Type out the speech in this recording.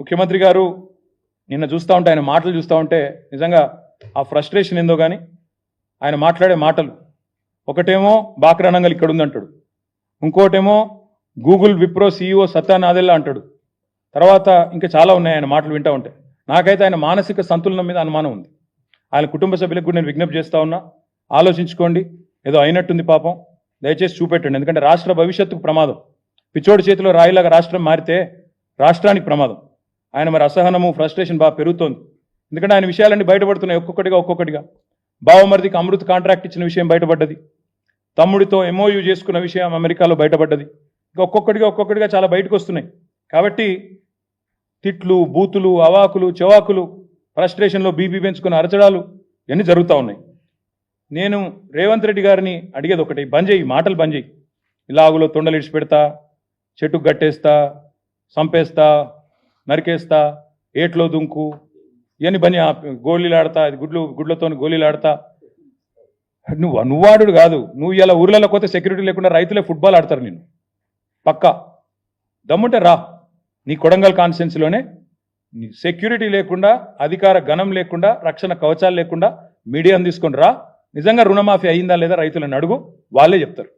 ముఖ్యమంత్రి గారు నిన్న చూస్తూ ఉంటే ఆయన మాటలు చూస్తూ ఉంటే నిజంగా ఆ ఫ్రస్ట్రేషన్ ఏందో కానీ ఆయన మాట్లాడే మాటలు. ఒకటేమో బాక్రానంగల్ ఇక్కడ ఉందంటాడు. ఇంకోటేమో గూగుల్ విప్రో సీఈఓ సత్యానాదెల్లా అంటాడు. తర్వాత ఇంకా చాలా ఉన్నాయి ఆయన మాటలు వింటూ ఉంటే. నాకైతే ఆయన మానసిక సంతులనం మీద అనుమానం ఉంది. ఆయన కుటుంబ సభ్యులకు కూడా నేను విజ్ఞప్తి చేస్తా ఉన్నా. ఆలోచించుకోండి. ఏదో అయినట్టుంది పాపం. దయచేసి చూపెట్టండి. ఎందుకంటే రాష్ట్ర భవిష్యత్తుకు ప్రమాదం. పిచ్చోడి చేతిలో రాయిలాగా రాష్ట్రం మారితే రాష్ట్రానికి ప్రమాదం. ఆయన మరి అసహనము ఫ్రస్ట్రేషన్ బాగా పెరుగుతోంది. ఎందుకంటే ఆయన విషయాలన్నీ బయటపడుతున్నాయి ఒక్కొక్కటిగా ఒక్కొక్కటిగా. బావమరిదికి అమృత్ కాంట్రాక్ట్ ఇచ్చిన విషయం బయటపడ్డది. తమ్ముడితో ఎంఓయూ చేసుకున్న విషయం అమెరికాలో బయటపడ్డది. ఇంకా ఒక్కొక్కటిగా ఒక్కొక్కటిగా చాలా బయటకు వస్తున్నాయి కాబట్టి తిట్లు బూతులు అవాకులు చెవాకులు ఫ్రస్ట్రేషన్లో బీపీ పెంచుకున్న అరచడాలు ఇవన్నీ జరుగుతూ ఉన్నాయి. నేను రేవంత్ రెడ్డి గారిని అడిగేది ఒకటి బంద్ చేయి మాటలు బంద్ చేయి. ఇలాగులో తొండలు ఇడిచి పెడతా చెట్టుకు గట్టేస్తా సంపేస్తా నరికేస్తా ఏట్లో దుంకు ఇవన్నీ బని గోళీలాడతా గుడ్లు గుడ్లతో గోళీలాడతా. నువ్వు అనువాడు కాదు. నువ్వు ఇలా ఊర్లలో పోతే సెక్యూరిటీ లేకుండా రైతులే ఫుట్బాల్ ఆడతారు నేను పక్కా. దమ్ముంటే రా. నీ కొడంగల్ కాన్స్టిట్యున్సీలోనే సెక్యూరిటీ లేకుండా అధికార గణం లేకుండా రక్షణ కవచాలు లేకుండా మీడియాను తీసుకొని రా. నిజంగా రుణమాఫీ అయిందా లేదా రైతులను అడుగు. వాళ్ళే చెప్తారు.